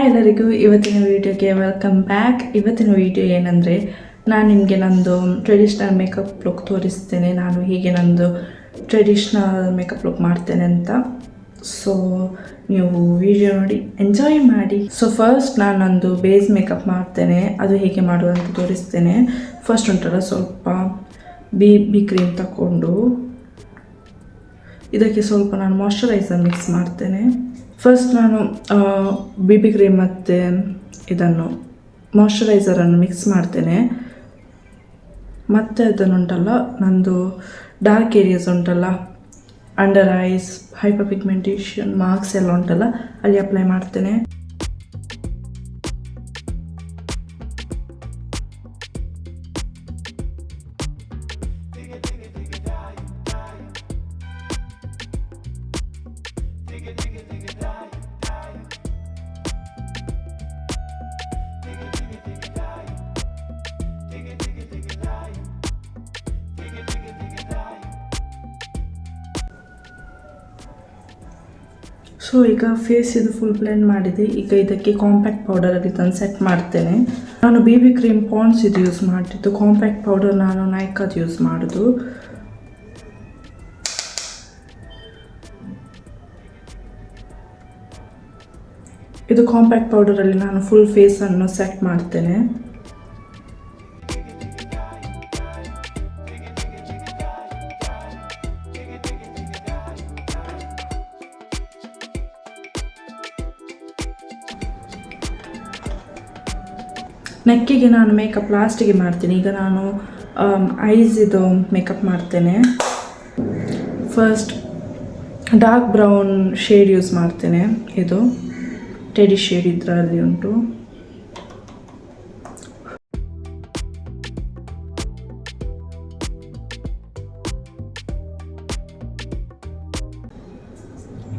Hi ಎಲ್ಲರಿಗೂ ಇವತ್ತಿನ ವೀಡಿಯೋಗೆ ವೆಲ್ಕಮ್ ಬ್ಯಾಕ್ ಇವತ್ತಿನ ವಿಡಿಯೋ ಏನಂದರೆ, ನಾನು ನಿಮಗೆ ನಂದು ಟ್ರೆಡಿಷ್ನಲ್ ಮೇಕಪ್ ಲುಕ್ ತೋರಿಸ್ತೇನೆ. ನಾನು ಹೀಗೆ ನಂದು ಟ್ರೆಡಿಷ್ನಲ್ ಮೇಕಪ್ ಲುಕ್ ಮಾಡ್ತೇನೆ ಅಂತ. ಸೊ ನೀವು ವಿಡಿಯೋ ನೋಡಿ ಎಂಜಾಯ್ ಮಾಡಿ. ಸೊ ಫಸ್ಟ್ ನಾನು ನಂದು ಬೇಸ್ ಮೇಕಪ್ ಮಾಡ್ತೇನೆ. ಅದು ಹೇಗೆ ಮಾಡೋದಂತ ತೋರಿಸ್ತೇನೆ. ಫಸ್ಟ್ ಉಂಟಲ್ಲ ಸ್ವಲ್ಪ ಬಿ ಬಿ ಕ್ರೀಮ್ ತಗೊಂಡು ಇದಕ್ಕೆ ಸ್ವಲ್ಪ ನಾನು ಮಾಯಶ್ಚರೈಸರ್ ಮಿಕ್ಸ್ ಮಾಡ್ತೇನೆ. ಫಸ್ಟ್ ನಾನು ಬಿ ಬಿ ಕ್ರೀಮ್ ಮತ್ತು ಇದನ್ನು ಮಾಯಶ್ಚರೈಸರನ್ನು ಮಿಕ್ಸ್ ಮಾಡ್ತೇನೆ. ಮತ್ತು ಅದನ್ನುಂಟಲ್ಲ, ನಂದು ಡಾರ್ಕ್ ಏರಿಯಾಸ್ ಉಂಟಲ್ಲ under eyes hyperpigmentation marks ಎಲ್ಲ ಉಂಟಲ್ಲ, ಅಲ್ಲಿ ಅಪ್ಲೈ ಮಾಡ್ತೇನೆ. ಸೊ ಈಗ ಫೇಸ್ ಇದು ಫುಲ್ ಬ್ಲೆಂಡ್ ಮಾಡಿದೆ. ಈಗ ಇದಕ್ಕೆ ಕಾಂಪ್ಯಾಕ್ಟ್ ಪೌಡರಲ್ಲಿ ತಂದು ಸೆಟ್ ಮಾಡ್ತೇನೆ. ನಾನು ಬಿ ಬಿ ಕ್ರೀಮ್ ಪಾಂಡ್ಸ್ ಇದು ಯೂಸ್ ಮಾಡ್ತಿದ್ದು. ಕಾಂಪ್ಯಾಕ್ಟ್ ಪೌಡರ್ ನಾನು ನೈಕಾದ್ ಯೂಸ್ ಮಾಡೋದು. ಇದು ಕಾಂಪ್ಯಾಕ್ಟ್ ಪೌಡರಲ್ಲಿ ನಾನು ಫುಲ್ ಫೇಸನ್ನು ಸೆಟ್ ಮಾಡ್ತೇನೆ. ನೆಕ್ಕಿಗೆ ನಾನು ಮೇಕಪ್ ಲಾಸ್ಟಿಗೆ ಮಾಡ್ತೀನಿ. ಈಗ ನಾನು ಐಸ್ ಇದು ಮೇಕಪ್ ಮಾಡ್ತೇನೆ. First dark brown shade use ಮಾಡ್ತೇನೆ. ಇದು ಟೆಡಿ ಶೇಡ್ ಇದರಲ್ಲಿ ಉಂಟು.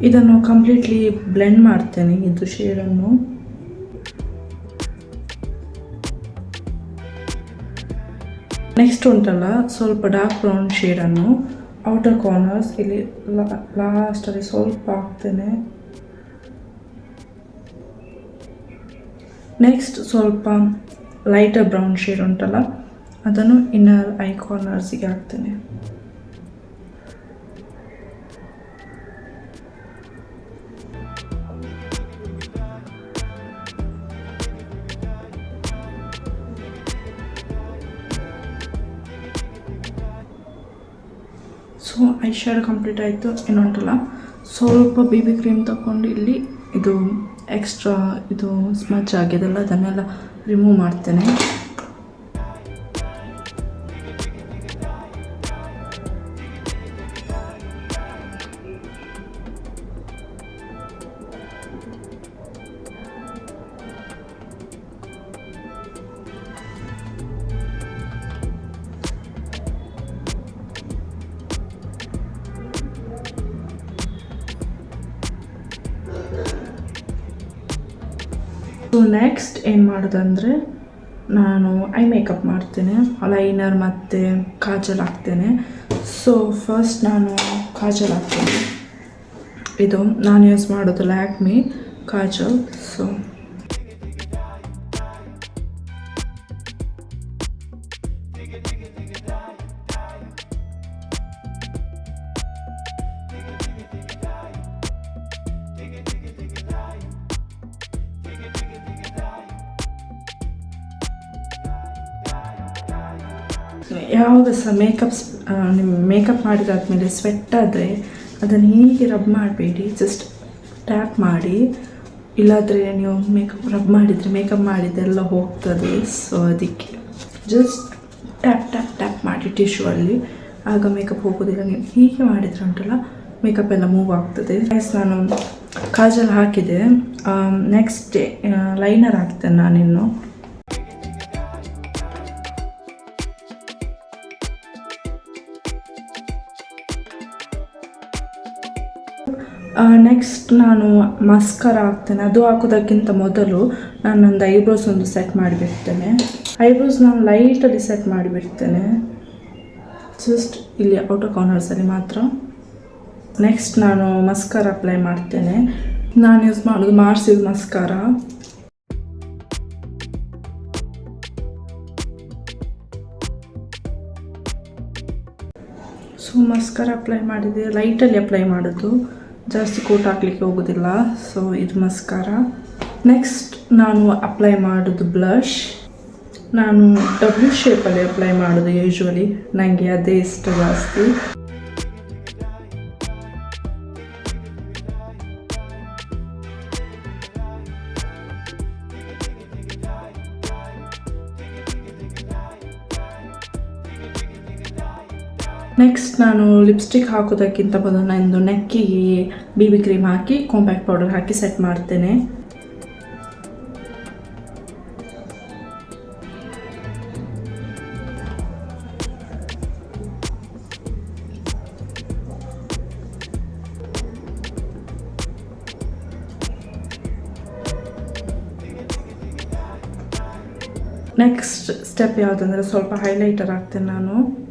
ಇದನ್ನು ಕಂಪ್ಲೀಟ್ಲಿ ಬ್ಲೆಂಡ್ ಮಾಡ್ತೇನೆ. ಇದು ಶೇಡನ್ನು ನೆಕ್ಸ್ಟ್ ಉಂಟಲ್ಲ, ಸ್ವಲ್ಪ ಡಾರ್ಕ್ ಬ್ರೌನ್ ಶೇಡನ್ನು ಔಟರ್ ಕಾರ್ನರ್ಸ್ ಇಲ್ಲಿ ಲಾಸ್ಟಲ್ಲಿ ಸ್ವಲ್ಪ ಹಾಕ್ತೇನೆ. ನೆಕ್ಸ್ಟ್ ಸ್ವಲ್ಪ ಲೈಟರ್ ಬ್ರೌನ್ ಶೇಡ್ ಉಂಟಲ್ಲ, ಅದನ್ನು ಇನ್ನರ್ ಐ ಕಾರ್ನರ್ಸಿಗೆ ಹಾಕ್ತೇನೆ. ಸೊ ಐ ಶ್ಯಾಡ್ ಕಂಪ್ಲೀಟ್ ಆಯಿತು ಇನ್ನುಂಟಲ್ಲ ಸ್ವಲ್ಪ ಬಿ ಬಿ ಕ್ರೀಮ್ ತಗೊಂಡು ಇಲ್ಲಿ ಇದು ಎಕ್ಸ್ಟ್ರಾ ಇದು ಸ್ಮಚ್ ಆಗಿದೆಲ್ಲ ಅದನ್ನೆಲ್ಲ ರಿಮೂವ್ ಮಾಡ್ತೇನೆ. ಸೊ ನೆಕ್ಸ್ಟ್ ಏನು ಮಾಡೋದಂದರೆ ನಾನು ಐ ಮೇಕಪ್ ಮಾಡ್ತೇನೆ ಲೈನರ್ ಮತ್ತು ಕಾಜಲ್ ಹಾಕ್ತೇನೆ. ಸೊ ಫಸ್ಟ್ ನಾನು ಕಾಜಲ್ ಹಾಕ್ತೇನೆ. ಇದು ನಾನು ಯೂಸ್ ಮಾಡೋದು ಲ್ಯಾಕ್ಮಿ ಕಾಜಲ್. ಸೊ ಯಾವಾಗ ಸಹ ಮೇಕಪ್ಸ್ ನಿಮ್ಮ ಮೇಕಪ್ ಮಾಡಿದಾದ್ಮೇಲೆ ಸ್ವೆಟ್ ಆದರೆ ಅದನ್ನು ಹೀಗೆ ರಬ್ ಮಾಡಬೇಡಿ. ಜಸ್ಟ್ ಟ್ಯಾಪ್ ಮಾಡಿ. ಇಲ್ಲಾದರೆ ನೀವು ಮೇಕಪ್ ರಬ್ ಮಾಡಿದರೆ ಮೇಕಪ್ ಮಾಡಿದೆಲ್ಲ ಹೋಗ್ತದೆ. ಸೊ ಅದಕ್ಕೆ. ಜಸ್ಟ್ ಟ್ಯಾಪ್ ಟ್ಯಾಪ್ ಟ್ಯಾಪ್ ಮಾಡಿ ಟಿಶ್ಯೂ ಅಲ್ಲಿ. ಆಗ ಮೇಕಪ್ ಹೋಗೋದಿಲ್ಲ. ನೀವು ಹೀಗೆ ಮಾಡಿದ್ರೆ ಉಂಟಲ್ಲ ಮೇಕಪ್ ಎಲ್ಲ ಮೂವ್ ಆಗ್ತದೆ. ನಾನು ಕಾಜಲ್ ಹಾಕಿದೆ. ನೆಕ್ಸ್ಟ್ ಡೇ ಲೈನರ್ ಹಾಕ್ತೇನೆ ನಾನಿನ್ನು. ನೆಕ್ಸ್ಟ್ ನಾನು ಮಸ್ಕರ ಹಾಕ್ತೇನೆ. ಅದು ಹಾಕೋದಕ್ಕಿಂತ ಮೊದಲು ನಾನು ನಂದು ಐಬ್ರೋಸ್ ಒಂದು ಸೆಟ್ ಮಾಡಿಬಿಡ್ತೇನೆ. ಐಬ್ರೋಸ್ ನಾನು ಲೈಟಲ್ಲಿ ಸೆಟ್ ಮಾಡಿಬಿಡ್ತೇನೆ. ಜಸ್ಟ್ ಇಲ್ಲಿ ಔಟೋ ಕಾರ್ನರ್ಸಲ್ಲಿ ಮಾತ್ರ. ನೆಕ್ಸ್ಟ್ ನಾನು ಮಸ್ಕಾರ ಅಪ್ಲೈ ಮಾಡ್ತೇನೆ. ನಾನು ಯೂಸ್ ಮಾಡೋದು ಮಾರ್ಸಿದ ಮಸ್ಕಾರ ಸೊ ಮಸ್ಕಾರ ಅಪ್ಲೈ ಮಾಡಿದೆ. ಲೈಟಲ್ಲಿ ಅಪ್ಲೈ ಮಾಡೋದು. ಜಾಸ್ತಿ ಕೋಟ್ ಹಾಕ್ಲಿಕ್ಕೆ ಹೋಗೋದಿಲ್ಲ ಸೊ ಇದು ಮಸ್ಕಾರ ನೆಕ್ಸ್ಟ್ ನಾನು ಅಪ್ಲೈ ಮಾಡೋದು ಬ್ಲಷ್ ನಾನು ಡಬ್ಲ್ಯೂ ಶೇಪಲ್ಲಿ ಅಪ್ಲೈ ಮಾಡೋದು ಯೂಶ್ವಲಿ ನನಗೆ ಅದೇ ಇಷ್ಟ ಜಾಸ್ತಿ. ನೆಕ್ಸ್ಟ್ ನಾನು ಲಿಪ್ಸ್ಟಿಕ್ ಹಾಕೋದಕ್ಕಿಂತ ಮೊದಲು ನಂದು ನೆಕ್ಕಿಗೆ ಬಿ ಬಿ ಕ್ರೀಮ್ ಹಾಕಿ ಕಾಂಪ್ಯಾಕ್ಟ್ ಪೌಡರ್ ಹಾಕಿ ಸೆಟ್ ಮಾಡ್ತೇನೆ. ನೆಕ್ಸ್ಟ್ ಸ್ಟೆಪ್ ಯಾವುದಂದ್ರೆ ಸ್ವಲ್ಪ ಹೈಲೈಟರ್ ಹಾಕ್ತೇನೆ ನಾನು.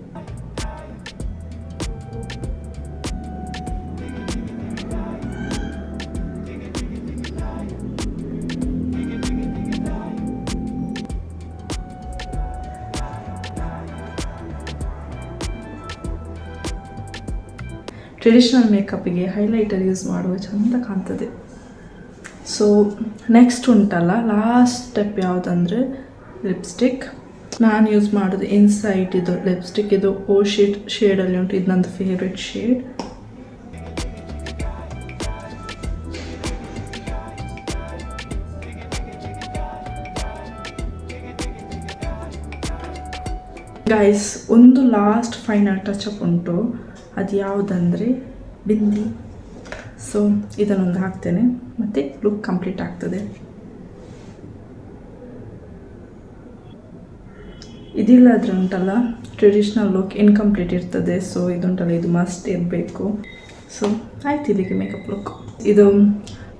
ಟ್ರೆಡಿಷ್ನಲ್ ಮೇಕಪ್ಗೆ ಹೈಲೈಟರ್ ಯೂಸ್ ಮಾಡುವ ಚಂದ ಕಾಣ್ತದೆ. ಸೊ ನೆಕ್ಸ್ಟ್ ಉಂಟಲ್ಲ ಲಾಸ್ಟ್ ಸ್ಟೆಪ್ ಯಾವುದಂದರೆ ಲಿಪ್ಸ್ಟಿಕ್ ನಾನು ಯೂಸ್ ಮಾಡೋದು ಇನ್ಸೈಟ್ ಇದು ಲಿಪ್ಸ್ಟಿಕ್ ಇದು ಓ ಶೇಡ್ ಶೇಡಲ್ಲಿ ಉಂಟು, ಇದು ನಂದು ಫೇವ್ರೆಟ್ ಶೇಡ್ ಗೈಸ್ ಒಂದು ಲಾಸ್ಟ್ ಫೈನಲ್ ಟಚ್ ಅಪ್ ಉಂಟು. ಅದು ಯಾವುದಂದರೆ ಬಿಂದಿ. ಸೊ ಇದನ್ನೊಂದು ಹಾಕ್ತೇನೆ. ಮತ್ತು ಲುಕ್ ಕಂಪ್ಲೀಟ್ ಆಗ್ತದೆ. ಇದಿಲ್ಲಾದ್ರೆ ಉಂಟಲ್ಲ ಟ್ರೆಡಿಷ್ನಲ್ ಲುಕ್ ಇನ್ಕಂಪ್ಲೀಟ್ ಇರ್ತದೆ. ಸೊ ಇದುಂಟಲ್ಲ, ಇದು ಮಸ್ಟ್ ಇರಬೇಕು. ಸೊ ಆಯ್ತು ಇಲ್ಲಿಗೆ ಮೇಕಪ್ ಲುಕ್ ಇದು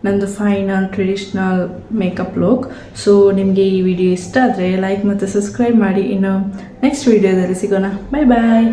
ನಂದು final traditional makeup look so ನಿಮಗೆ ಈ ವಿಡಿಯೋ ಇಷ್ಟ ಆದರೆ ಲೈಕ್ ಮತ್ತು ಸಬ್ಸ್ಕ್ರೈಬ್ ಮಾಡಿ. ಇನ್ನು ನೆಕ್ಸ್ಟ್ ವಿಡಿಯೋದಲ್ಲಿ ಸಿಗೋಣ. ಬಾಯ್ ಬಾಯ್